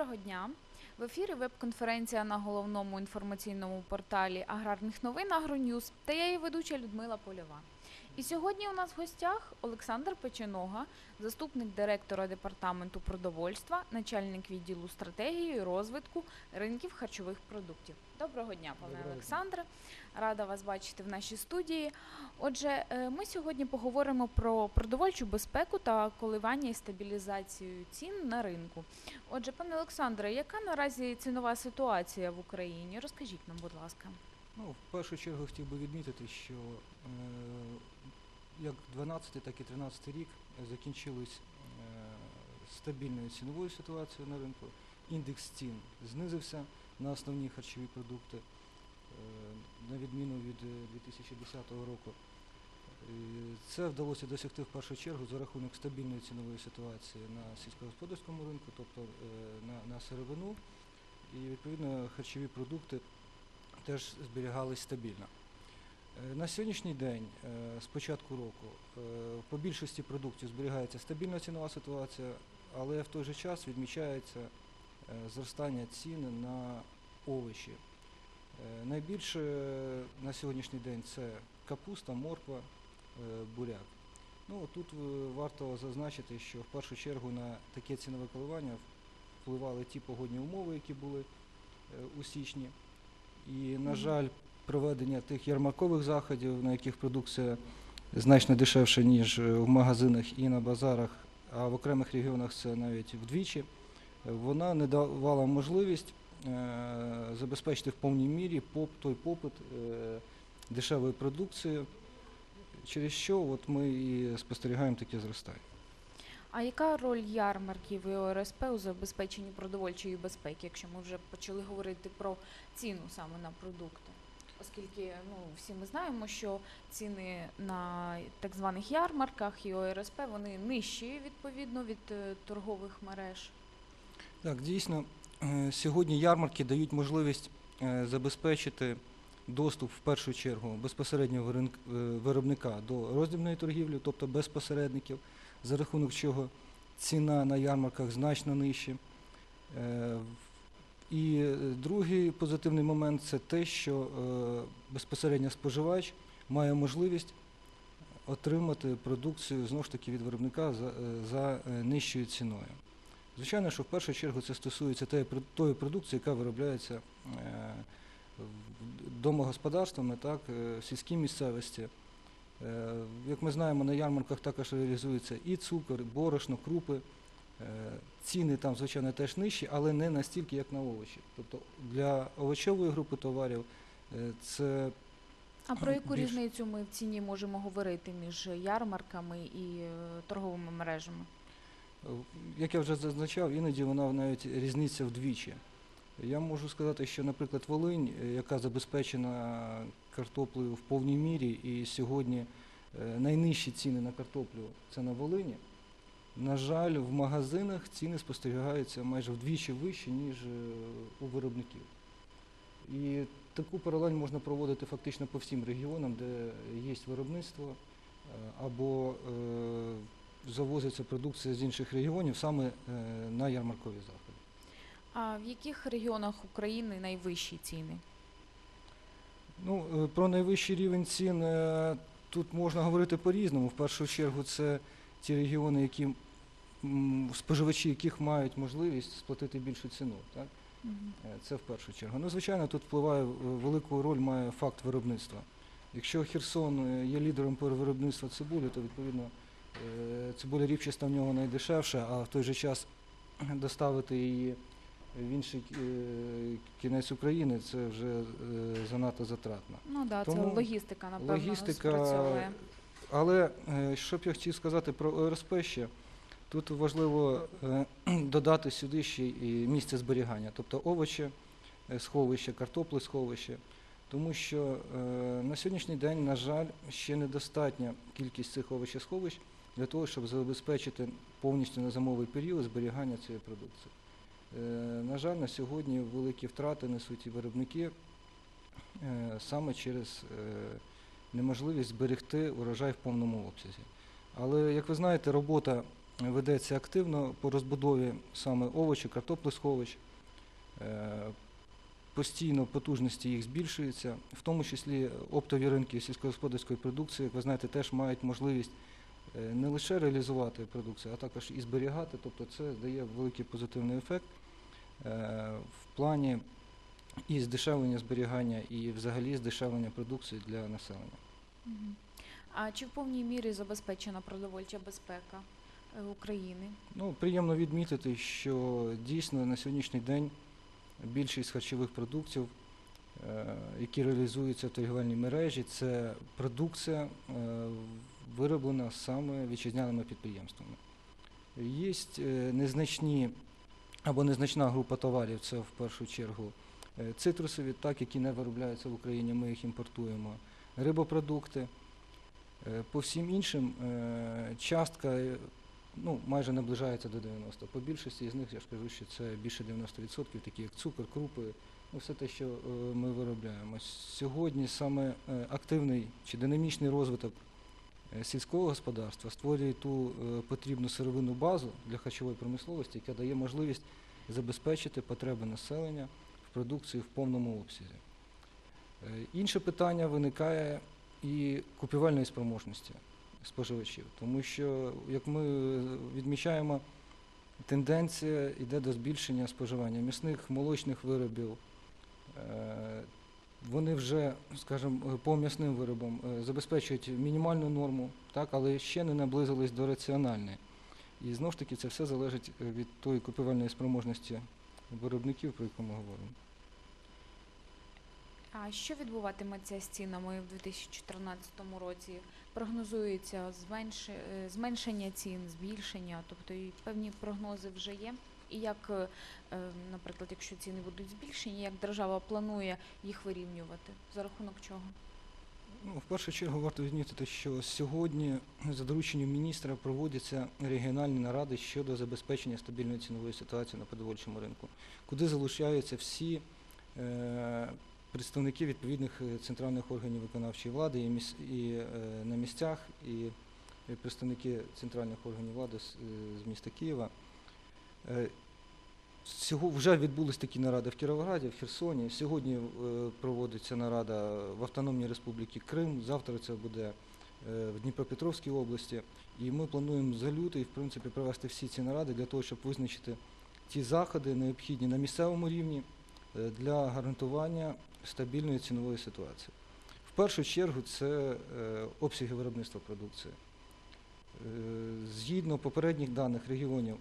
Доброго дня. В ефірі веб-конференція на головному інформаційному порталі аграрних новин Агроньюз та я її ведуча Людмила Польова. І сьогодні у нас в гостях Олександр Печенога, заступник директора департаменту продовольства, начальник відділу стратегії і розвитку ринків харчових продуктів. Доброго дня, пане Доброго дня. Олександре. Рада вас бачити в нашій студії. Отже, е, ми сьогодні поговоримо про продовольчу безпеку та коливання і стабілізацію цін на ринку. Отже, пане Олександре, яка наразі цінова ситуація в Україні? Розкажіть нам, будь ласка. Ну, в першу чергу хотів би відмітити, що е, як 12, так і 13 рік закінчились е, стабільною ціновою ситуацією на ринку. Індекс цін знизився на основні харчові продукти, е, на відміну від е, 2010 року. Це вдалося досягти в першу чергу за рахунок стабільної цінової ситуації на сільськогосподарському ринку, тобто на сировину, і відповідно харчові продукти теж зберігались стабільно. Е, На сьогоднішній день, е, з початку року, е, по більшості продуктів зберігається стабільна цінова ситуація, але в той же час відмічається зростання цін на овочі. Найбільше на сьогоднішній день це капуста, морква, буряк. Ну, тут варто зазначити, що в першу чергу на таке цінове коливання впливали ті погодні умови, які були у січні. І, на жаль, проведення тих ярмаркових заходів, на яких продукція значно дешевша, ніж е, в магазинах і на базарах, а в окремих регіонах це навіть вдвічі, вона не давала можливість е, забезпечити в повній мірі поп, той попит е, дешевої продукції, через що от ми і спостерігаємо таке зростання. А яка роль ярмарків і ОРСП у забезпеченні продовольчої безпеки, якщо ми вже почали говорити про ціну саме на продукти? Оскільки ну, всі ми знаємо, що ціни на так званих ярмарках і ОРСП вони нижчі відповідно від е, торгових мереж. Так, дійсно, е, сьогодні ярмарки дають можливість е, забезпечити доступ в першу чергу безпосередньо вирин- е, виробника до роздільної торгівлі, тобто без посередників, за рахунок чого ціна на ярмарках значно нижча. Е, І другий позитивний момент це те, що е, безпосередньо споживач має можливість отримати продукцію знову ж таки від виробника за, е, нижчою ціною. Звичайно, що в першу чергу це стосується тої продукції, яка виробляється домогосподарствами, так, в сільській місцевості. Е, Як ми знаємо, на ярмарках також реалізується і цукор, і борошно, крупи. Е, Ціни там, звичайно, теж нижчі, але не настільки, як на овочі. Тобто для овочової групи товарів е, це А про яку Більш- різницю ми в ціні можемо говорити між ярмарками і торговими мережами? Як я вже зазначав, іноді вона навіть різниця вдвічі. Я можу сказати, що, наприклад, Волинь, яка забезпечена картоплею в повній мірі, і сьогодні е, найнижчі ціни на картоплю це на Волині. На жаль, в магазинах ціни спостерігаються майже вдвічі вищі, ніж е, у виробників. І таку паралель можна проводити фактично по всім регіонам, де є виробництво е, або завозиться продукція з інших регіонів саме на ярмаркові заходи. А в яких регіонах України найвищі ціни? Ну, е, про найвищий рівень цін е, тут можна говорити по-різному. В першу чергу це ті регіони, які споживачі яких мають можливість сплатити більшу ціну. Так? Е, Це в першу чергу. Ну, звичайно, тут впливає велику роль має факт виробництва. Якщо Херсон є лідером по виробництву цибулі, то відповідно цибуля ріпчаста в нього найдешевша, а в той же час доставити її в інший е, кінець України це вже е, занадто затратно. Ну да, це логістика, напевно, логістика, спрацьовує. Але е, що б я хотів сказати про ОРСП ще, тут важливо додати сюди ще і місце зберігання, тобто овочі, сховище, картопли сховище. Тому що е, на сьогоднішній день, на жаль, ще недостатня кількість цих овочесховищ для того, щоб забезпечити повністю на зимовий період зберігання цієї продукції. Е, на жаль, на сьогодні великі втрати несуть і виробники е, саме через е, неможливість зберегти урожай в повному обсязі. Але, як ви знаєте, робота ведеться активно по розбудові саме овочів, картоплесховищ. Постійно потужності їх збільшуються, в тому числі оптові ринки сільськогосподарської продукції, як ви знаєте, теж мають можливість не лише реалізувати продукцію, а також і зберігати. Тобто це дає великий позитивний ефект в плані і здешевлення зберігання, і взагалі здешевлення продукції для населення. А чи в повній мірі забезпечена продовольча безпека е, України? Ну, приємно відмітити, що дійсно на сьогоднішній день більшість харчових продуктів, е, які реалізуються в торгівельній мережі, це продукція, е, вироблена саме вітчизняними підприємствами. Є незначні або незначна група товарів, це в першу чергу е, цитрусові, так, які не виробляються в Україні, ми їх імпортуємо, рибопродукти. Е, По всім іншим е, частка ну, майже наближається до 90. По більшості з них я ж кажу, що це більше 90%, такі як цукор, крупи, ну, все те, що ми виробляємо. Сьогодні саме активний чи динамічний розвиток сільського господарства створює ту е, потрібну сировинну базу для харчової промисловості, яка дає можливість забезпечити потреби населення в продукції в повному обсязі. Е, Інше питання виникає і купівельної спроможності споживачів, тому що, як ми е, відмічаємо, тенденція йде до збільшення споживання м'ясних, молочних виробів. Вони вже, скажімо, е, по м'ясним виробам е, забезпечують мінімальну норму, так, але ще не наблизились до раціональної. І знову ж таки це все залежить е, від тої купівельної спроможності виробників, про яку ми говоримо. А що відбуватиметься з цінами в 2014 році? Прогнозується зменшення цін, збільшення, тобто і певні прогнози вже є. І як, е, е, наприклад, якщо ціни будуть збільшені, як держава планує їх вирівнювати? За рахунок чого? Ну, в першу чергу варто відмітити, що сьогодні за дорученням міністра проводяться регіональні наради щодо забезпечення стабільної цінової ситуації на продовольчому ринку, куди залучаються всі е, представники відповідних е, центральних органів виконавчої влади і, міс, і е, на місцях, і представники центральних органів влади з, з міста Києва. Е, вже відбулись такі наради в Кіровограді, в Херсоні. Сьогодні е, проводиться нарада в Автономній Республіці Крим. Завтра це буде е, в Дніпропетровській області. І ми плануємо за лютий, в принципі, провести всі ці наради для того, щоб визначити ті заходи, необхідні на місцевому рівні для гарантування стабільної цінової ситуації. В першу чергу це обсяги виробництва продукції. Згідно попередніх даних регіонів,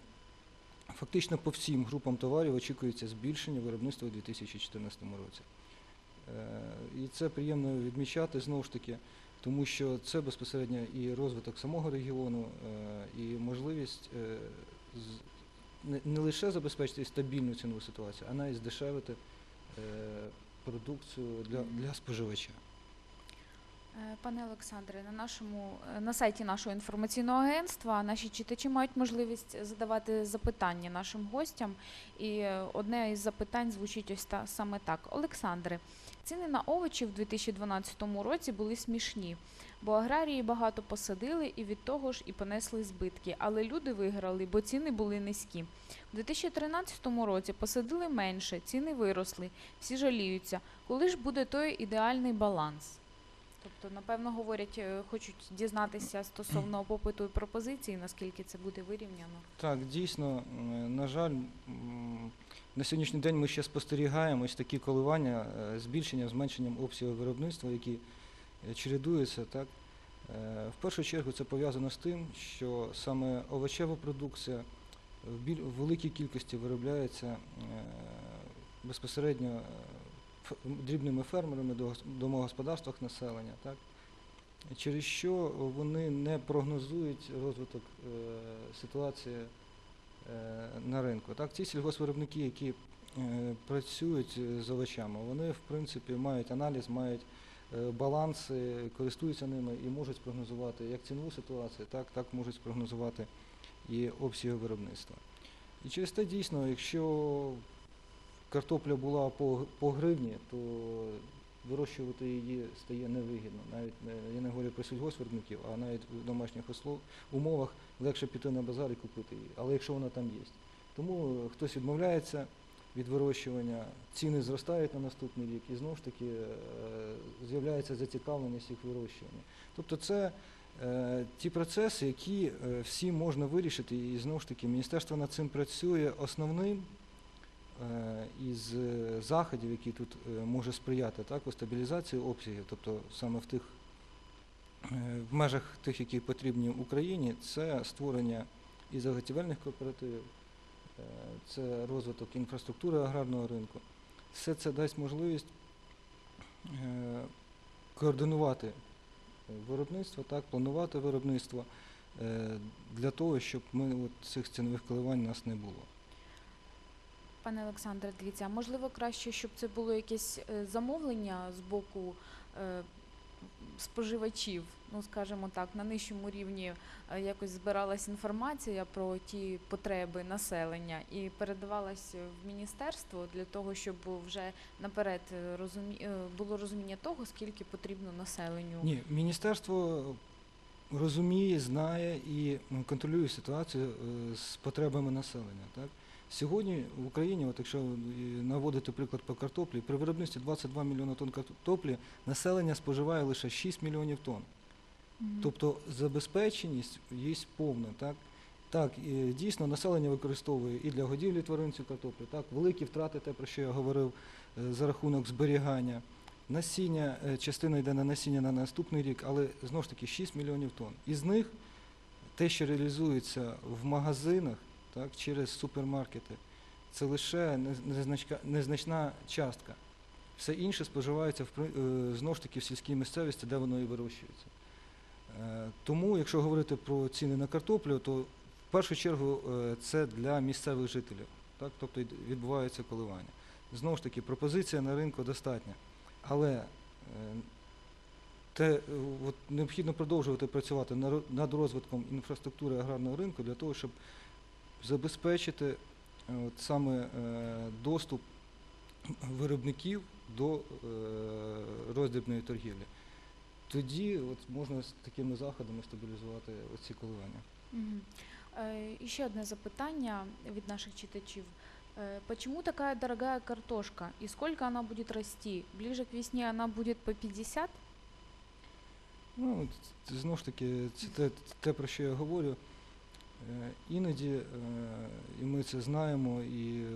Фактично по всім групам товарів очікується збільшення виробництва у 2014 році. Е, І це приємно відмічати знову ж таки, тому що це безпосередньо і розвиток самого регіону, е, і можливість е, не- лише забезпечити стабільну цінову ситуацію, а навіть здешевити продукцію для, для споживача. Е, Пане Олександре, на нашому е, на сайті нашого інформаційного агентства наші читачі мають можливість задавати запитання нашим гостям. І одне із запитань звучить ось та саме так: Олександре, ціни на овочі в 2012 році були смішні, бо аграрії багато посадили і від того ж і понесли збитки. Але люди виграли, бо ціни були низькі. У 2013 році посадили менше, ціни виросли, всі жаліються. Коли ж буде той ідеальний баланс? Тобто, напевно, говорять, е, хочуть дізнатися стосовно попиту і пропозиції, наскільки це буде вирівняно. Так, дійсно, на жаль, на сьогоднішній день ми ще спостерігаємо ось такі коливання, е, збільшення, зменшенням обсягу виробництва, які е, чередуються. Так. В першу чергу це пов'язано з тим, що саме овочева продукція в великій кількості виробляється безпосередньо дрібними фермерами до домогосподарствах населення. Так через що вони не прогнозують розвиток е, ситуації е, на ринку. Так, ці сільгоспвиробники, які е, працюють е, з овочами, вони в принципі мають аналіз, мають е, баланси, користуються ними і можуть спрогнозувати як цінову ситуацію, так, так можуть спрогнозувати і обсяги виробництва. І через те дійсно, якщо картопля була по, по гривні, то вирощувати її стає невигідно. Навіть не- я не говорю про сільгоспвиробників, а навіть в домашніх умовах легше піти на базар і купити її. Але якщо вона там є. Тому е, хтось відмовляється від вирощування, ціни зростають на наступний рік, і знову ж таки е, з'являється зацікавленість їх вирощування. Тобто це е, ті процеси, які е, всі можна вирішити, і знову ж таки міністерство над цим працює основним е, із е, заходів, які тут е, може сприяти так, у стабілізації обсягів, тобто саме в тих е, в межах тих, які потрібні Україні, це створення і заготівельних кооперативів, е, це розвиток інфраструктури аграрного ринку. Все це дасть можливість е, координувати е, виробництво, так, планувати виробництво е, для того, щоб ми от цих цінових коливань у нас не було. Пане Олександре, дивіться, можливо краще, щоб це було якесь е, замовлення з боку е, споживачів, ну скажімо так, на нижчому рівні е, якось збиралась інформація про ті потреби населення і передавалась в міністерство для того, щоб вже наперед розумі... було розуміння того, скільки потрібно населенню. Ні, міністерство розуміє, знає і контролює ситуацію з потребами населення. Так? Сьогодні в Україні, от якщо е, наводити приклад по картоплі, при виробництві 22 мільйони тонн картоплі населення споживає лише 6 мільйонів тонн. Тобто забезпеченість є повна. Так? Так, і дійсно населення використовує і для годівлі тварин цю картоплю, так, великі втрати, те, про що я говорив, е, за рахунок зберігання. Насіння, е, частина йде на насіння на наступний рік, але знову ж таки 6 мільйонів тонн. Із них те, що реалізується в магазинах, так, через супермаркети, це лише незначна частка. Все інше споживається в, е, знову ж таки в сільській місцевості, де воно і вирощується. Е, Тому, якщо говорити про ціни на картоплю, то в першу чергу е, це для місцевих жителів, так? тобто відбуваються коливання. Знову ж таки, пропозиція на ринку достатня. Але те, от, необхідно продовжувати працювати над розвитком інфраструктури аграрного ринку для того, щоб забезпечити е, от, саме е, доступ виробників до е, роздрібної торгівлі. Тоді от можна з такими заходами стабілізувати ці коливання. Мгм. Э, Еще одне запитання від наших читачів. Почему такая дорогая картошка и сколько она будет расти? Ближе к весне она будет по 50? Ну, знову ж таки, це те, те, про що я говорю. Е, Іноді, е, і ми це знаємо, і е,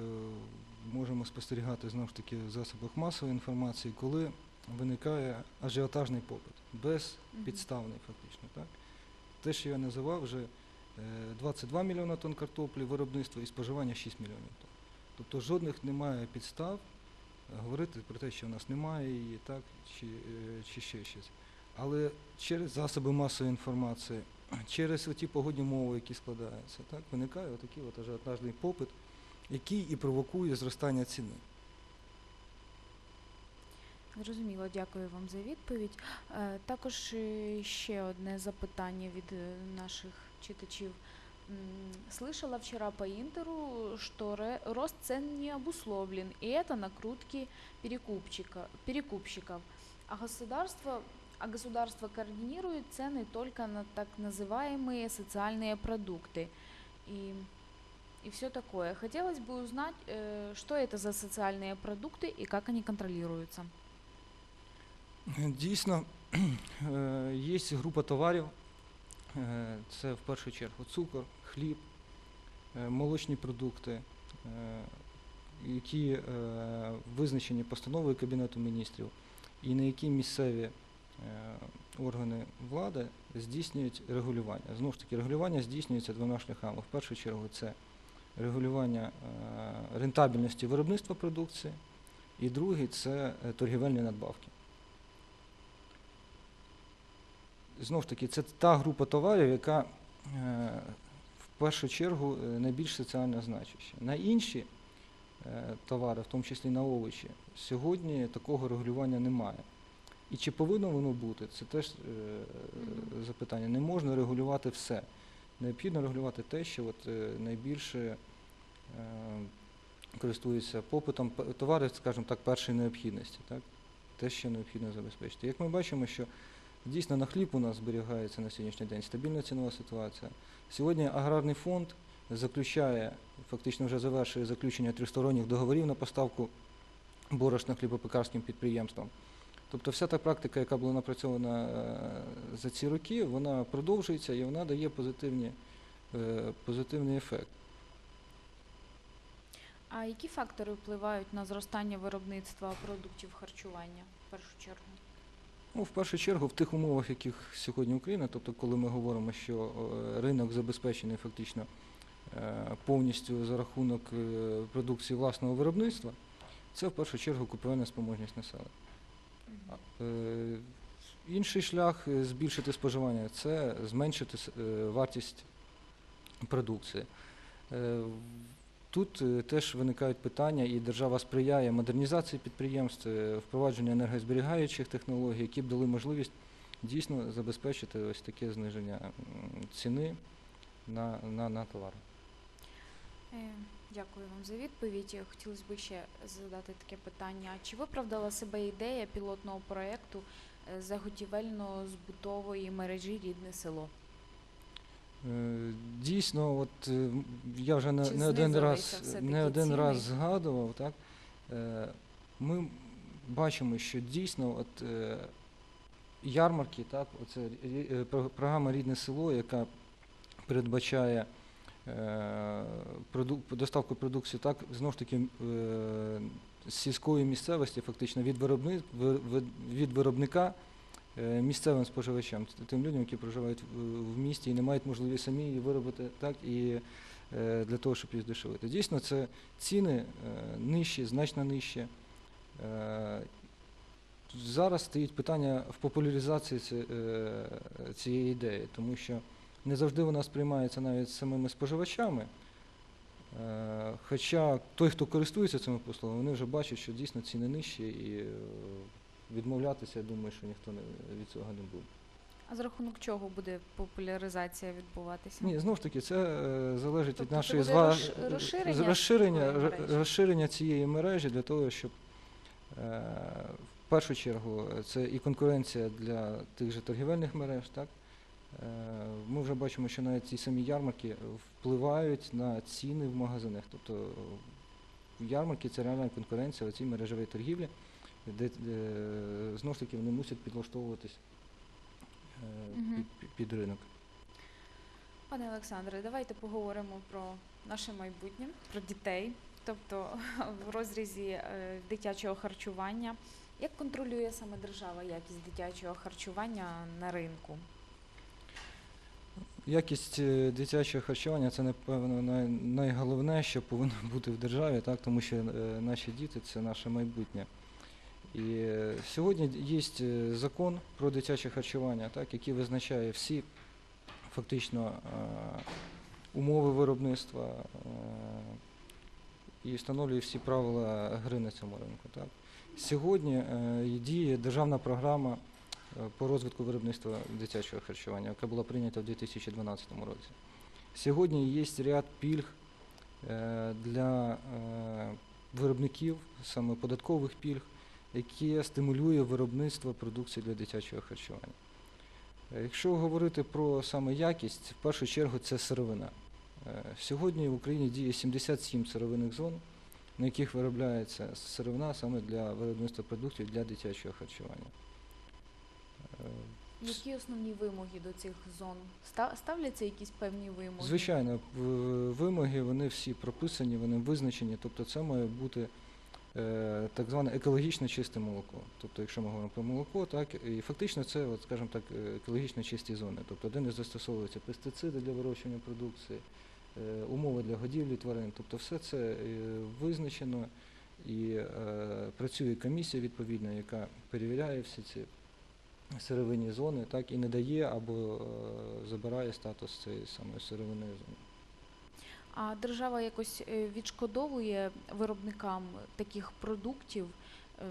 можемо спостерігати знову ж таки в засобах масової інформації, коли виникає ажіотажний попит, безпідставний фактично. Так? Те, що я називав вже е, 22 мільйона тонн картоплі, виробництво і споживання 6 мільйонів тонн. Тобто жодних немає підстав говорити про те, що в нас немає її, так, чи, чи ще щось. Але через засоби масової інформації, через ті погодні умови, які складаються, так, виникає отакий от ажіотажний попит, який і провокує зростання ціни. Зрозуміло, дякую вам за відповідь. Е, Також е, ще одне запитання від е, наших читачів. Слышала вчера по Интеру, что рост цен не обусловлен, и это накрутки перекупчика, перекупщиков. А государство, а государство координирует цены только на так называемые социальные продукты. И, и все такое. Хотелось бы узнать, э, что это за социальные продукты и как они контролируются. Дійсно, е, є група товарів, е, це в першу чергу цукор, хліб, е, молочні продукти, е, які е, визначені постановою Кабінету міністрів, і на які місцеві е, органи влади здійснюють регулювання. Знову ж таки, регулювання здійснюється двома шляхами. В першу чергу це регулювання е, рентабельності виробництва продукції, і другий це е, торгівельні надбавки. Знову ж таки, це та група товарів, яка е, в першу чергу е, найбільш соціально значуща. На інші е, товари, в тому числі на овочі, сьогодні такого регулювання немає. І чи повинно воно бути, це теж е, запитання. Не можна регулювати все. Необхідно регулювати те, що от, е, найбільше е, користується попитом, товари, скажімо так, першої необхідності. Так? те, що необхідно забезпечити. Як ми бачимо, що дійсно на хліб у нас зберігається на сьогоднішній день стабільна цінова ситуація. Сьогодні аграрний фонд заключає, фактично вже завершує заключення тристоронніх договорів на поставку борошна хлібопекарським підприємствам. Тобто вся та практика, яка була напрацьована е, за ці роки, вона продовжується і вона дає позитивні, е, позитивний ефект. А які фактори впливають на зростання виробництва продуктів харчування в першу чергу? Ну, в першу чергу, в тих умовах, в яких сьогодні Україна, тобто коли ми говоримо, що е, ринок забезпечений фактично повністю за рахунок продукції власного виробництва, це в першу чергу купівельна спроможність населення. Е, Інший шлях е, збільшити споживання це зменшити е, вартість продукції. Тут теж виникають питання, і держава сприяє модернізації підприємств, впровадженню енергозберігаючих технологій, які б дали можливість дійсно забезпечити ось таке зниження ціни на, на, на товар. Дякую вам за відповідь. Хотілося б ще задати таке питання. Чи виправдала себе ідея пілотного проєкту е, заготівельно-збутової мережі Рідне село? Е, Дійсно, от е, я вже не, не один раз не один ціни? раз згадував, так ми бачимо, що дійсно от ярмарки, так, оце про- програма Рідне село, яка передбачає доставку продукції, так знову ж таки е, з сільської місцевості, фактично від виробни, ви- ви- від виробника е, місцевим споживачам, тим людям, які проживають в- місті і не мають можливість самі її виробити, так і е, для того, щоб її здешевити. Дійсно, це ціни е, нижчі, значно нижчі. Е, Зараз стоїть питання в популяризації е, цієї ідеї, тому що не завжди вона сприймається навіть самими споживачами. Е, Хоча той, хто користується цими послугами, вони вже бачать, що дійсно ціни нижчі і е, відмовлятися, я думаю, що ніхто від цього не буде. А за рахунок чого буде популяризація відбуватися? Ні, знову ж таки, це е, залежить Тобто від нашої зва- розширення розширення, розширення цієї мережі для того, щоб е, в першу чергу це і конкуренція для тих же торгівельних мереж. Так? Е, Ми вже бачимо, що навіть ці самі ярмарки впливають на ціни в магазинах. Тобто е, ярмарки це реальна конкуренція в цій мережевій торгівлі, де, де знову ж таки вони мусять підлаштовуватись е, під, під- під ринок. Пане Олександре, давайте поговоримо про наше майбутнє, про дітей, тобто в розрізі е, дитячого харчування. Як контролює саме держава якість дитячого харчування на ринку? Якість е, дитячого харчування це напевно най, найголовне, що повинно бути в державі, так, тому що е, наші діти це наше майбутнє. І е, сьогодні є закон про дитяче харчування, так, який визначає всі фактично умови виробництва і встановлює всі правила гри на цьому ринку. Так. Сьогодні діє державна програма по розвитку виробництва дитячого харчування, яка була прийнята в 2012 році. Сьогодні є ряд пільг е, для е, виробників, саме податкових пільг, які стимулює виробництво продукції для дитячого харчування. Е, Якщо говорити про саме якість, в першу чергу це сировина. Сьогодні в Україні діє 77 сировинних зон, на яких виробляється сировина саме для виробництва продуктів для дитячого харчування. Е, Які основні вимоги до цих зон? Ста- Ставляться якісь певні вимоги? Звичайно, вимоги вони всі прописані, вони визначені, тобто це має бути е, так зване екологічно чисте молоко. Тобто, якщо ми говоримо про молоко, так і фактично це, от, скажімо так, е, екологічно чисті зони. Тобто, де не застосовуються пестициди для вирощування продукції, е, умови для годівлі тварин. Тобто, все це е, визначено і е, працює комісія відповідна, яка перевіряє всі ці сировинні зони, так і не дає або е, забирає статус цієї самої сировинної зони. А держава якось е, відшкодовує виробникам таких продуктів е,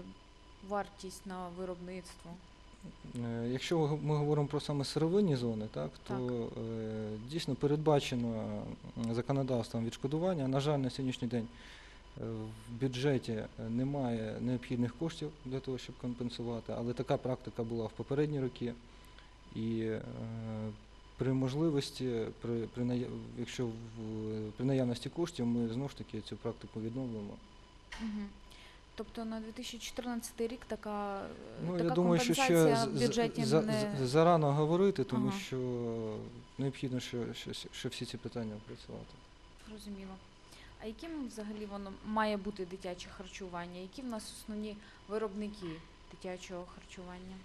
вартість на виробництво? Якщо ми говоримо про саме сировинні зони, так, то Так. дійсно передбачено законодавством відшкодування. На жаль, на сьогоднішній день в бюджеті е, немає необхідних коштів для того, щоб компенсувати, але така практика була в попередні роки. І е, при можливості, при, при, якщо в, при наявності коштів, ми знову ж таки цю практику відновлюємо. Угу. Тобто на 2014 рік така, е, Ну, така я думаю, що ще в бюджеті за, не... зарано говорити, тому Ага. що необхідно, що, що, що всі ці питання опрацювати. Зрозуміло. А яким взагалі воно має бути дитяче харчування? Які в нас основні виробники дитячого харчування?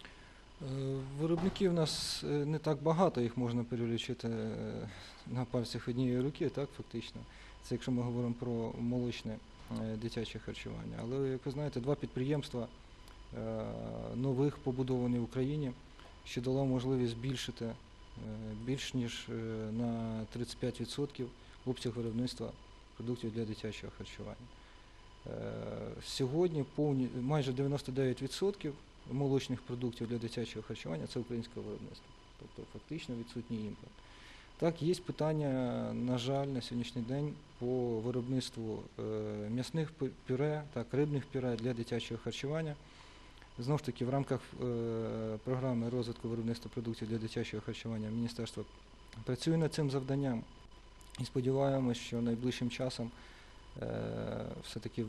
Е, Виробників у нас е, не так багато, їх можна перелічити е, на пальцях однієї руки, так, фактично. Це якщо ми говоримо про молочне дитяче харчування. Але, як ви знаєте, два підприємства нових побудовані в Україні, що дало можливість збільшити більш ніж на 35% обсяг виробництва продуктів для дитячого харчування. Е, Сьогодні повні, майже 99% молочних продуктів для дитячого харчування це українське виробництво. Тобто фактично відсутній імпорт. Так, є питання, на жаль, на сьогоднішній день по виробництву е, м'ясних пюре, так, рибних пюре для дитячого харчування. Знову ж таки, в рамках е, програми розвитку виробництва продуктів для дитячого харчування міністерство працює над цим завданням і сподіваємось, що найближчим часом е, все-таки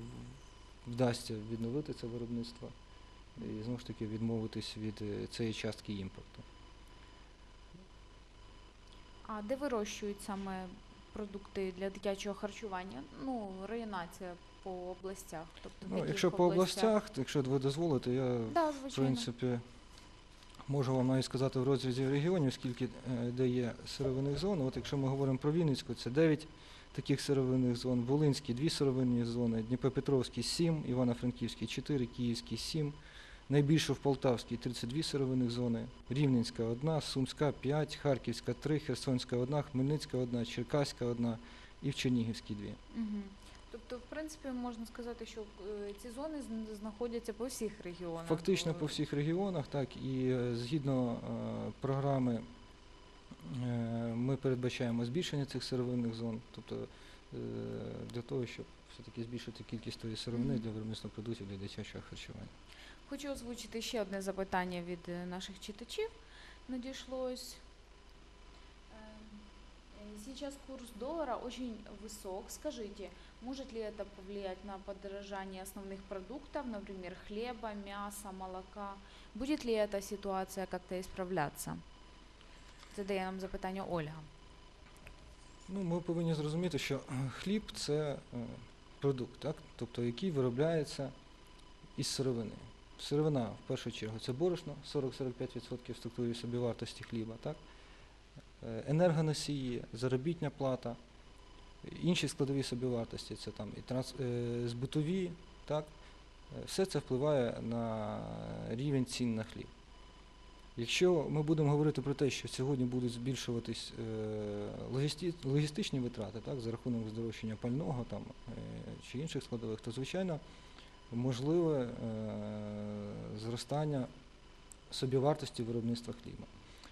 вдасться відновити це виробництво і знову ж таки відмовитись від е, цієї частки імпорту. А де вирощують саме продукти для дитячого харчування? Ну, районація по областях. Тобто Ну, якщо по областях, якщо ви дозволите, я Да, в принципі можу вам навіть сказати в розрізі регіонів, скільки е, де є сировинних зон. От якщо ми говоримо про Вінницьку, це 9 таких сировинних зон, Волинський 2 сировинні зони, Дніпропетровський 7, Івано-Франківський 4, Київський 7, найбільше в Полтавській 32 сировинних зони, Рівненська 1, Сумська 5, Харківська 3, Херсонська 1, Хмельницька 1, Черкаська 1 і в Чернігівській 2. Тобто, в принципі, можна сказати, що е, ці зони знаходяться по всіх регіонах. Фактично по всіх регіонах, так, і е, згідно е, програми ми передбачаємо збільшення цих сировинних зон, тобто для того, щоб все-таки збільшити кількість тої сировини для виробництва продуктів для дитячого харчування. Хочу озвучити ще одне запитання від наших читачів. Надійшлось Эм, э, Сейчас курс доллара очень высок. Скажите, может ли это повлиять на подорожание основных продуктов, например, хлеба, мяса, молока? Будет ли эта ситуация как-то исправляться? Задає нам запитання Ольга. Ну, ми повинні зрозуміти, що е, хліб це е, продукт, так? тобто який виробляється із сировини. Сировина, в першу чергу, це борошно, 40-45% в структурі собівартості хліба, так? Е, енергоносії, заробітня плата, інші складові собівартості, це там і транс, е, збутові, так? Е, все це впливає на рівень цін на хліб. Якщо ми будемо говорити про те, що сьогодні будуть збільшуватись логісті- логістичні витрати так, за рахунок здорожчання пального там, чи інших складових, то звичайно можливе зростання собівартості виробництва хліба.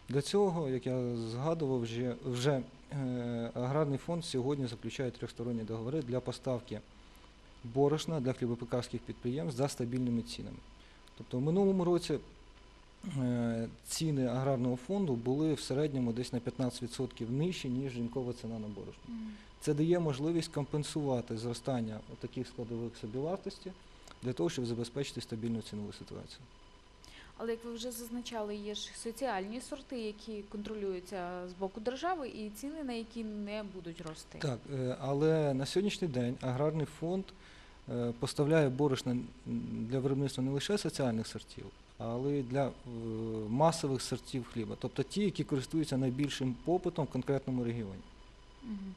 Для цього, як я згадував, вже, вже е, аграрний фонд сьогодні заключає трьохсторонні договори для поставки борошна для хлібопекарських підприємств за стабільними цінами. Тобто в минулому році е, ціни аграрного фонду були в середньому десь на 15% нижчі, ніж ринкова ціна на борошно. Це дає можливість компенсувати зростання таких складових собівартості для того, щоб забезпечити стабільну цінову ситуацію. Але як ви вже зазначали, є ж соціальні сорти, які контролюються з боку держави, і ціни на які не будуть рости. Так, е, але на сьогоднішній день аграрний фонд е, поставляє борошна для виробництва не лише соціальних сортів, але й для е, масових сортів хліба, тобто ті, які користуються найбільшим попитом в конкретному регіоні. Угу.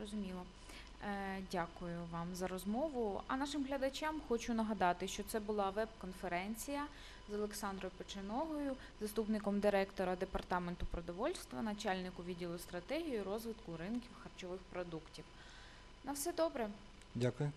Розуміло. Дякую вам за розмову. А нашим глядачам хочу нагадати, що це була веб-конференція з Олександрою Печеногою, заступником директора департаменту продовольства, начальнику відділу стратегії розвитку ринків харчових продуктів. На все добре. Дякую.